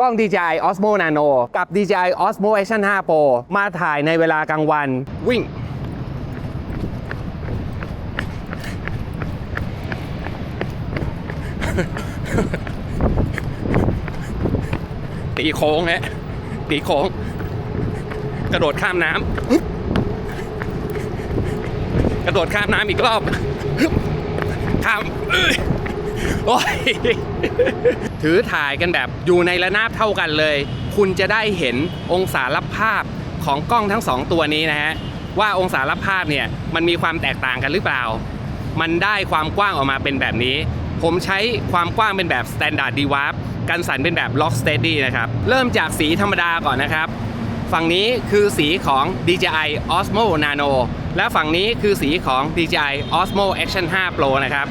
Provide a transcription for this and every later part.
กล้อง DJI Osmo Nano กับ DJI Osmo Action 5 Pro มาถ่ายในเวลากลางวันวิ่ง ตีโค้งฮะตีโค้ง กระโดดข้ามน้ำกระโดดข้ามน้ำอีกรอบข้ามอ โอ้ยถือถ่ายกันแบบอยู่ในระนาบเท่ากันเลย คุณจะได้เห็นองศารับภาพของกล้องทั้งสองตัวนี้นะฮะ ว่าองศารับภาพเนี่ยมันมีความแตกต่างกันหรือเปล่า มันได้ความกว้างออกมาเป็นแบบนี้ ผมใช้ความกว้างเป็นแบบ Standard d w a r p กันสั่นเป็นแบบ Lock Steady นะครับ เริ่มจากสีธรรมดาก่อนนะครับ ฝั่งนี้คือสีของ DJI Osmo Nano และฝั่งนี้คือสีของ DJI Osmo Action 5 Pro นะครับ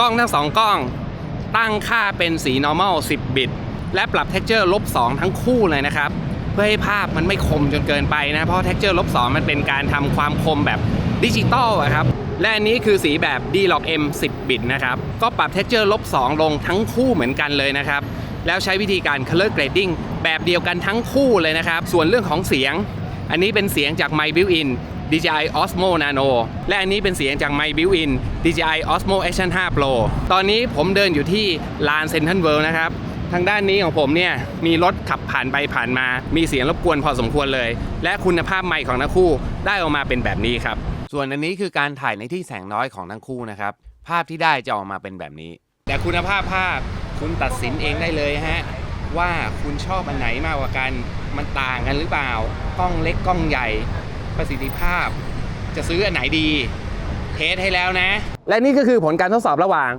กล้องทั้งสองกล้อง ตั้งค่าเป็นสี normal 10 บิต และปรับ texture ลบ2ทั้งคู่เลยนะครับ เพื่อให้ภาพมันไม่คมจนเกินไปนะ เพราะ texture ลบ2มันเป็นการทำความคมแบบดิจิตอลครับ และอันนี้คือสีแบบ D-Log M 10 บิตนะครับ ก็ปรับ texture ลบ2ลงทั้งคู่เหมือนกันเลยนะครับ แล้วใช้วิธีการ color grading แบบเดียวกันทั้งคู่เลยนะครับ ส่วนเรื่องของเสียง อันนี้เป็นเสียงจาก My Built-in DJI Osmo Nano และอันนี้เป็นเสียงจาก My Built-in DJI Osmo Action 5 Pro ตอนนี้ผมเดินอยู่ที่ลาน Central World นะครับ ทางด้านนี้ของผมเนี่ย มีรถขับผ่านไปผ่านมา มีเสียงรบกวนพอสมควรเลย และคุณภาพไมค์ของทั้งคู่ได้ออกมาเป็นแบบนี้ครับ ส่วนอันนี้คือการถ่ายในที่แสงน้อยของทั้งคู่นะครับ ภาพที่ได้จะออกมาเป็นแบบนี้ แต่คุณภาพภาพคุณตัดสินเองได้เลยฮะว่าคุณชอบอันไหนมากกว่ากัน มันต่างกันหรือเปล่ากล้องเล็กกล้องใหญ่ ประสิทธิภาพ จะซื้ออันไหนดี เทสให้แล้วนะ และนี่ก็คือผลการทดสอบระหว่าง